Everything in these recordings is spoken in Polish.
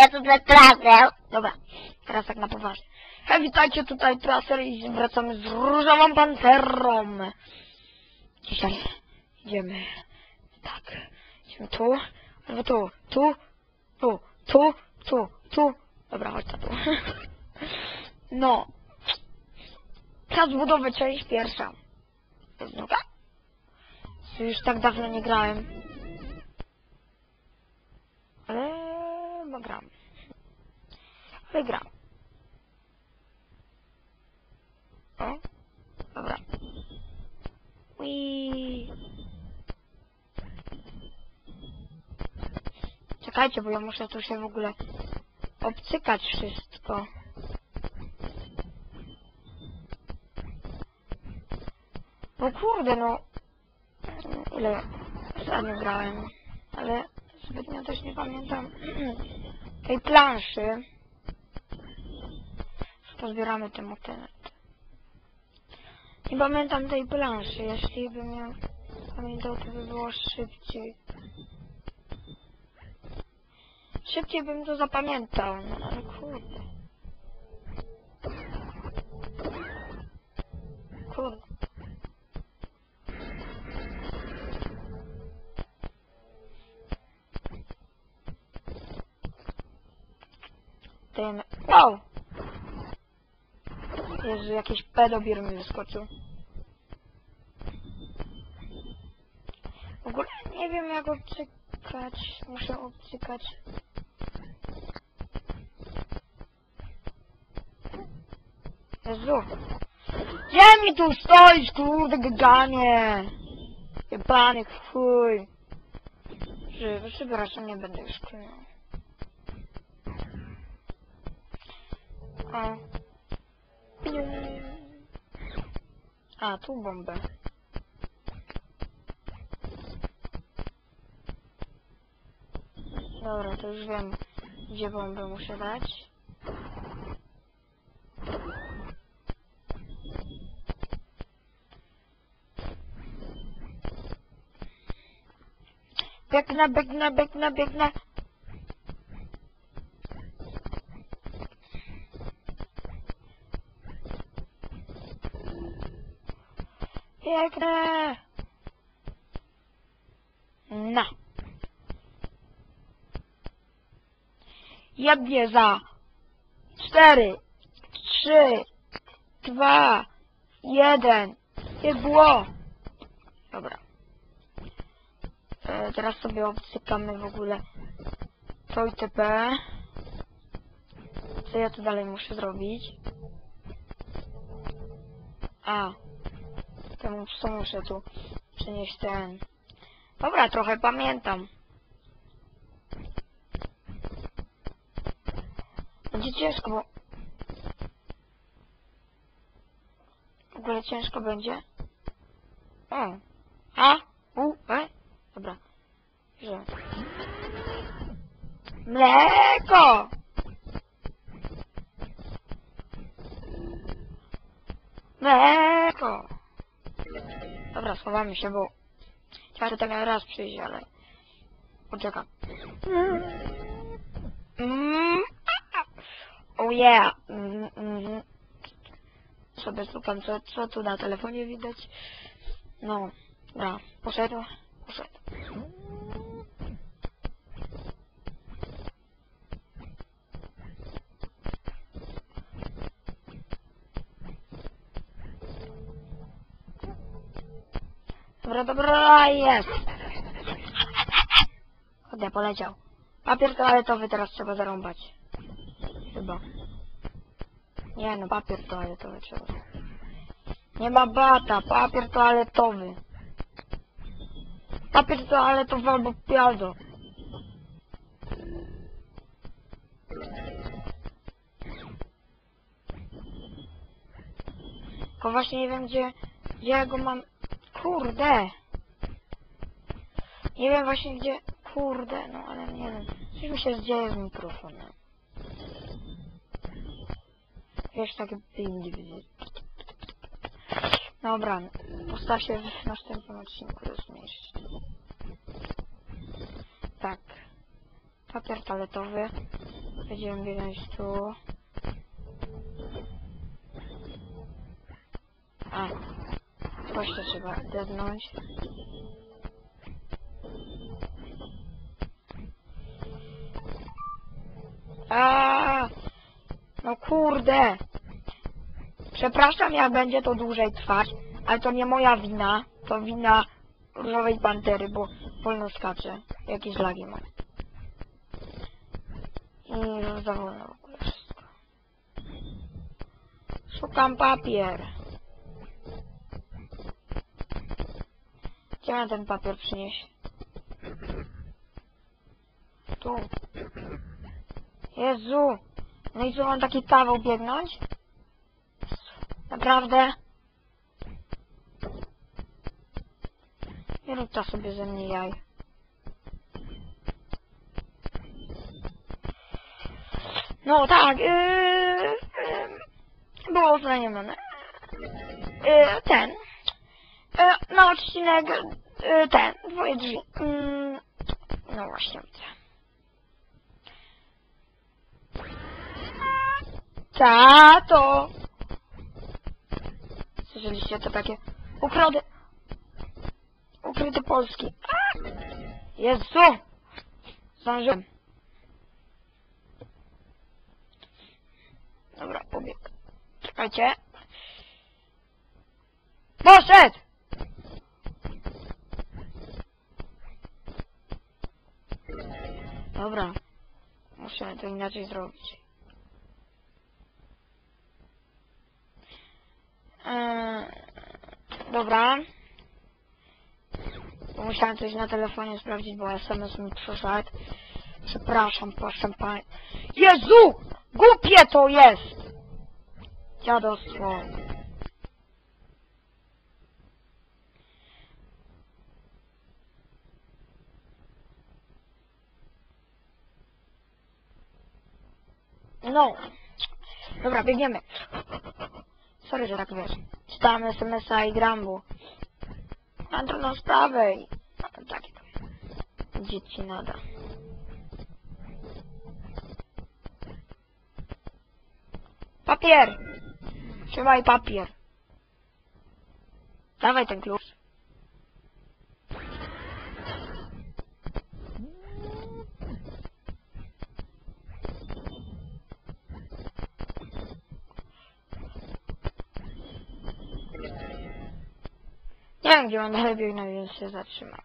ja tutaj trasę. Dobra, teraz tak na poważnie. Hej, witajcie, tutaj Tracer i wracamy z Różową Panterą. Dzisiaj idziemy, tak, idziemy tu, albo tu, tu, tu, tu, tu, tu. Dobra, chodź tu. No. Czas budowy, część pierwsza. Druga? Już tak dawno nie grałem. Ale... bo gram. Ale gram. O, dobra. Czekajcie, bo ja muszę tu się w ogóle obcykać wszystko. No kurde, no. Ile ostatnio grałem, ale zbytnio też nie pamiętam tej planszy. Pozbieramy te motyle. Nie pamiętam tej planszy. Jeśli bym ją pamiętał, to by było szybciej. Szybciej bym to zapamiętał, no ale. Kurde. Ten... Wow! Jezu, jakiś pedobir mi wyskoczył. W ogóle nie wiem jak obcykać. Muszę obcykać. Jezu. Gdzie mi tu stoisz, kurde, gaganie? Jebany chuj. Raczej nie będę już klnął. O. A, tu bombę. Dobra, to już wiem, gdzie bombę muszę dać. Biegnę, biegnę, biegnę, biegnę. Biegnę! Na. Jebnie za. Cztery, trzy, dwa, jeden. Nie było. Dobra. E, teraz sobie obcykamy w ogóle to itp. Co ja tu dalej muszę zrobić? A. Temu co muszę tu przynieść ten. Dobra, trochę pamiętam. Będzie ciężko, bo... W ogóle ciężko będzie. O. A? U? E? Dobra. Że... Mleko! Mleko! Dobra, schowamy się, bo chciałem tak raz przyjść, ale poczekam. Mm. Oh yeah! Mm, mm. Sobie szukam, co, co tu na telefonie widać. No, dobra, poszedł, poszedł. Dobra, dobra, jest. Chodź, poleciał. Papier toaletowy teraz trzeba zarąbać. Chyba. Nie no, papier toaletowy trzeba. Nie ma bata, papier toaletowy. Papier toaletowy albo piado. Tylko właśnie nie wiem gdzie, gdzie ja go mam... Kurde! Nie wiem właśnie gdzie... Kurde, no ale nie wiem. Coś mi się dzieje z mikrofonem. Wiesz, tak. Dobra, postaw się w następnym odcinku rozmieścić. Tak. Papier toaletowy. Będziemy biegać tu. A. To trzeba dednąć. A, No kurde. Przepraszam, jak będzie to dłużej trwać, ale to nie moja wina. To wina różowej pantery, bo wolno skacze. Jakieś lagi ma. I za wolno w ogóle wszystko. Szukam papier. Mam ten papier przynieść? Tu. Jezu! No i co, mam taki kawał biegnąć? Naprawdę? Nie rób sobie ze mnie jaj. No tak, yy, yy, było. Yy, ten. Yy, na odcinek, yy, ten, dwoje drzwi. Yy, no właśnie. Tato! Słyszeliście to takie ukrady... Ukryty polski. Jezu! Zdążyłem. Dobra, pobieg. Czekajcie. Poszedł! Dobra. Musimy to inaczej zrobić. Eee, dobra. Bo Musiałem coś na telefonie sprawdzić, bo SMS mi przyszedł. Przepraszam, proszę pani. Jezu! Głupie to jest! Dziadostwo. No. Dobra, biegniemy. Sorry, że tak wiesz. Czytałem SMS-a i gram, bo mam trudną sprawę i no, takie to jest. Dzieci nada. Papier! Trzymaj papier. Dawaj ten klucz. Gdzie mam dalej biegnę, więc się a.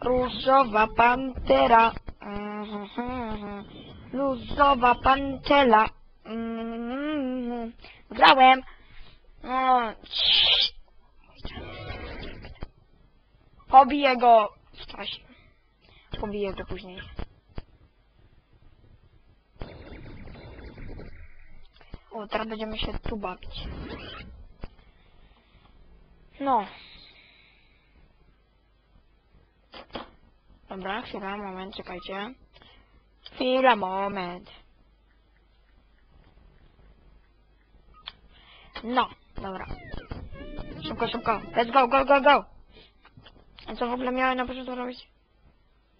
Różowa pantera. Różowa pantela. Grałem. No. Pobiję go czasie. Pobiję go później. O, teraz będziemy się tu bawić. No. Dobra, chwila, moment, czekajcie. Chwila, moment. No, dobra. Szybko, szybko. Let's go, go, go, go. A co w ogóle miałem na początku robić?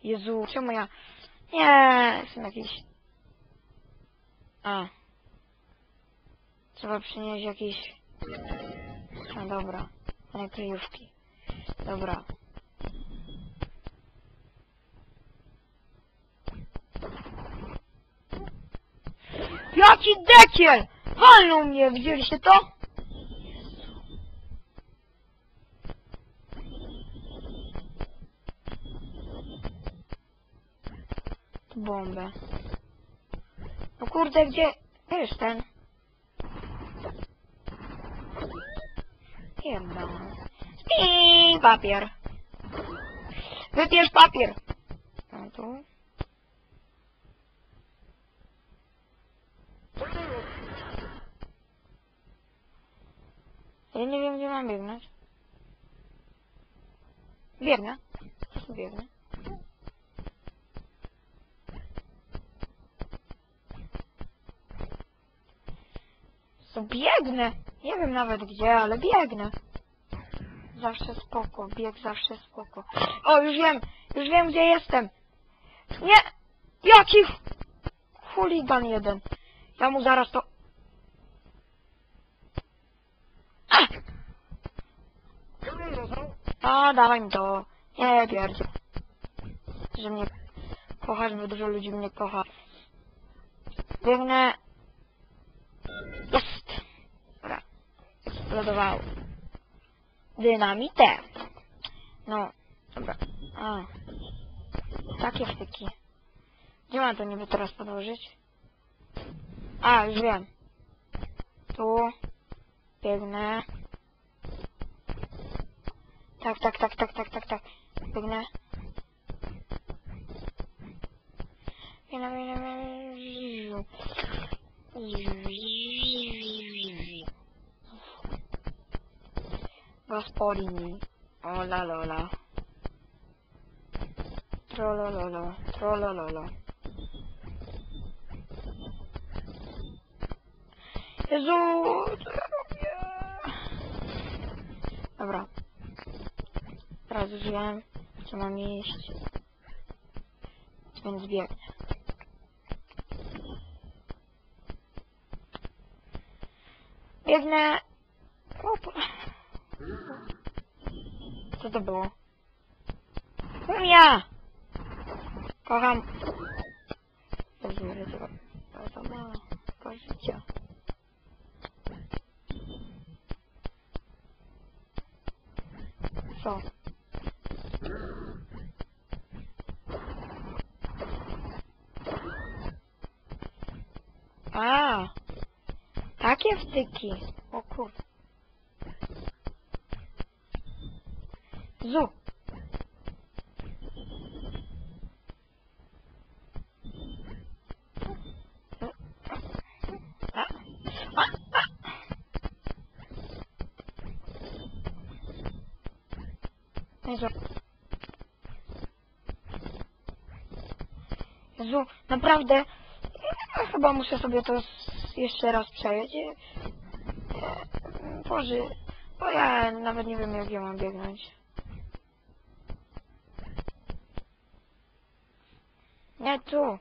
Jezu, czemu ja... Nie, jestem jakiś... A. Trzeba przynieść dobra. A nie kryjówki. Dobra. Jaki dekiel! Walnął mnie, widzieliście to? Bombę. No kurde, gdzie... Jest ten? Pierdolę. I papier. Wypierz papier. A tu? Ja nie wiem, gdzie mam biegnąć. Biegnę. Biegnę. Nie wiem nawet gdzie, ale biegnę. Zawsze spoko, bieg zawsze spoko. O, już wiem, już wiem gdzie jestem. Nie! Jaki chuligan jeden. Ja mu zaraz to... A, dawaj mi to. Nie, pierdzie. Że mnie kochasz, bo dużo ludzi mnie kocha. Biegnę. Eksplodowało. Dynamitę. No, dobra. A. Takie wtyki. Gdzie mam to niby teraz podłożyć? A, już wiem. Tu. Biegnę. Tak, tak, tak, tak, tak, tak, tak. Biegnę. Biegnę, biegnę, biegnę. Gospodini. Ola lola. Trolololo, trolololo. Jezu, co ja robię? Dobra. Teraz już wiem, gdzie mam iść. Więc biegnę. Biegnę. Co to było? Umia! Kocham. Jezu, Jezu, to życia. Co? A, takie wtyki. O kur... Zu. A, a, a. Jezu. Naprawdę, ja chyba muszę sobie to jeszcze raz przejść. E, e, Boże, bo ja nawet nie wiem jak ja mam biegnąć. Nie tu.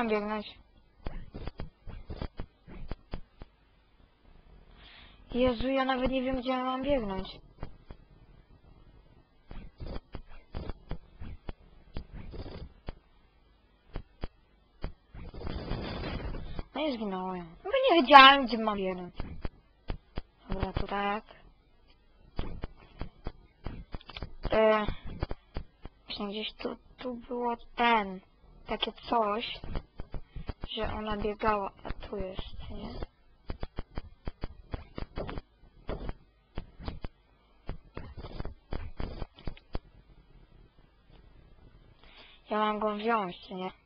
Mam biegnąć? Jezu, ja nawet nie wiem, gdzie ja mam biegnąć. No i zginąłem. No nie wiedziałem, gdzie mam biegnąć. Dobra, tu tak. E, właśnie gdzieś tu, tu było ten, takie coś, że ona biegała, a tu jest, nie? Ja mam go wziąć, nie?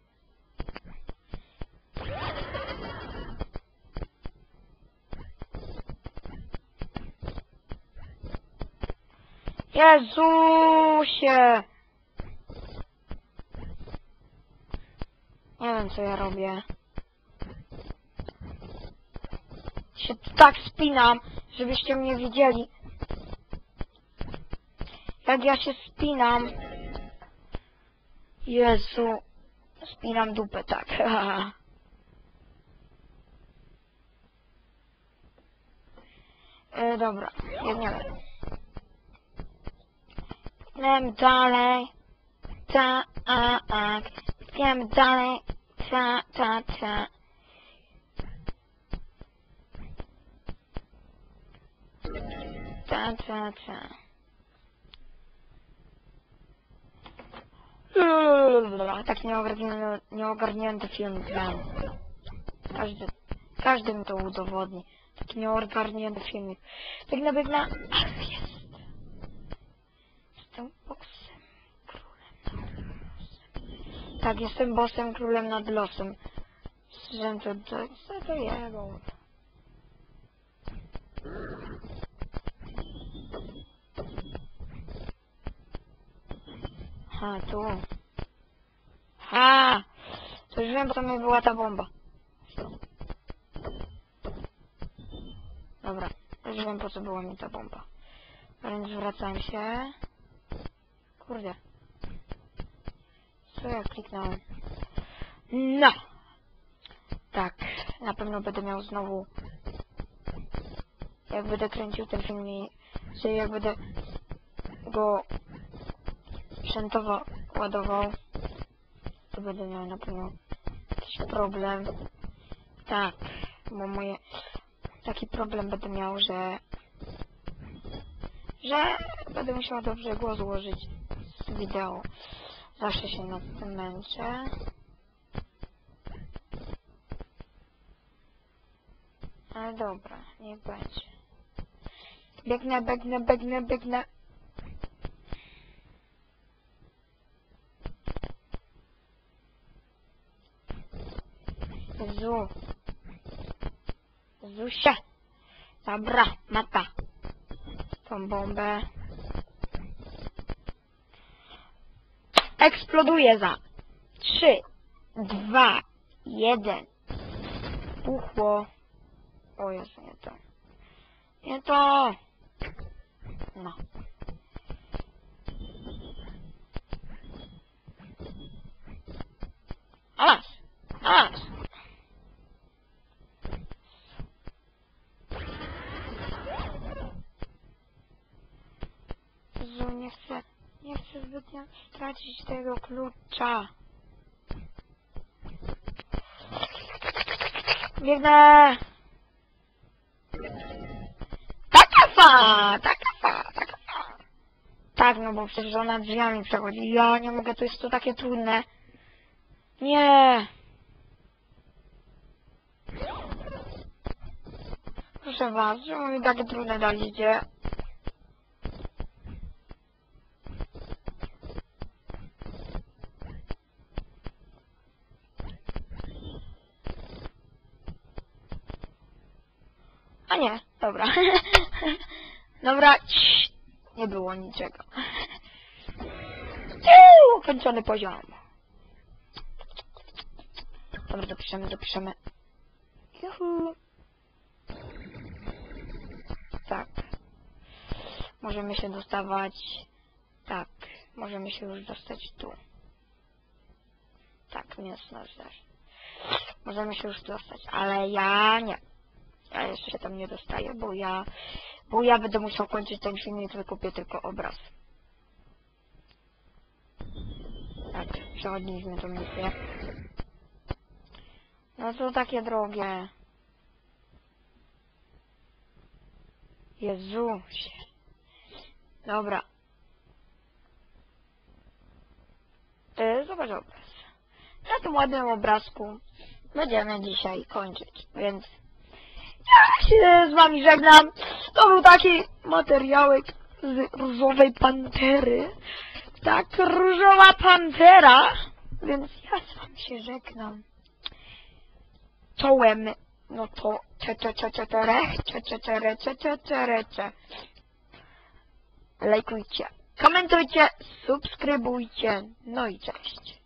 Jezusie! Nie wiem, co ja robię. Się tak spinam, żebyście mnie widzieli. Jak ja się spinam. Jezu. Spinam dupę, tak. e, dobra, biegniemy. Biegniemy dalej. Tak, biegniemy dalej. Ta, ta, ta. Ta, ta, ta. Tak nieogarnięty, nieogarnięty film gram. Każdy, każdy mi to udowodni. Taki nieogarnięty filmik. Biegnę, biegnę. Ach, jest. Tak, jestem bossem, królem nad losem. Słyszałem to, to, co to jebą. Ha, tu. Ha! To już wiem, bo mi była ta bomba. Dobra, już wiem, po co była mi ta bomba. Więc wracam się. Kurde. Co ja kliknąłem? No! Tak, na pewno będę miał znowu... Jak będę kręcił ten film i... Czyli jak będę go sprzętowo ładował, to będę miał na pewno jakiś problem. Tak, bo moje... Taki problem będę miał, że... Że będę musiał dobrze go złożyć z wideo. Zawsze się nad tym męczę. Ale dobra, niech będzie. Biegnę, biegnę, biegnę, biegnę. Zu. Zusia. Dobra, mata. Tą bombę. Eksploduje za. Trzy, dwa, jeden. Puchło. O Jezu, nie to. Nie to. No. Alas! Alas! Jezu, nie chcę, nie zbytnio stracić tego klucza. Biegnę! Taka fa! Taka fa! Taka fa! Tak, no bo przecież ona drzwiami przechodzi. Ja nie mogę, to jest to takie trudne. Nie! Proszę was, czemu mi takie trudne daliście? A nie, dobra. dobra, cii, nie było niczego. Uuu, Ukończony poziom. Dobra, dopiszemy, dopiszemy. Juhu. Tak. Możemy się dostawać. Tak. Możemy się już dostać tu. Tak, mięsno też. Możemy się już dostać, ale ja nie. Jeszcze się tam nie dostaję, bo ja, bo ja będę musiał kończyć ten filmik, wykupię tylko obraz. Tak, przechodziliśmy tą misję. No to takie drogie. Jezusie. Dobra. E, Zobacz obraz. Na tym ładnym obrazku będziemy dzisiaj kończyć, więc ja się z wami żegnam. To był taki materiałek z różowej pantery. Tak, różowa pantera. Więc ja z wami się żegnam. Czołem. No to cze cze cze cze cze re, cze cze cze re, cze cze cze re, cze. Lajkujcie, komentujcie, subskrybujcie. No i cześć.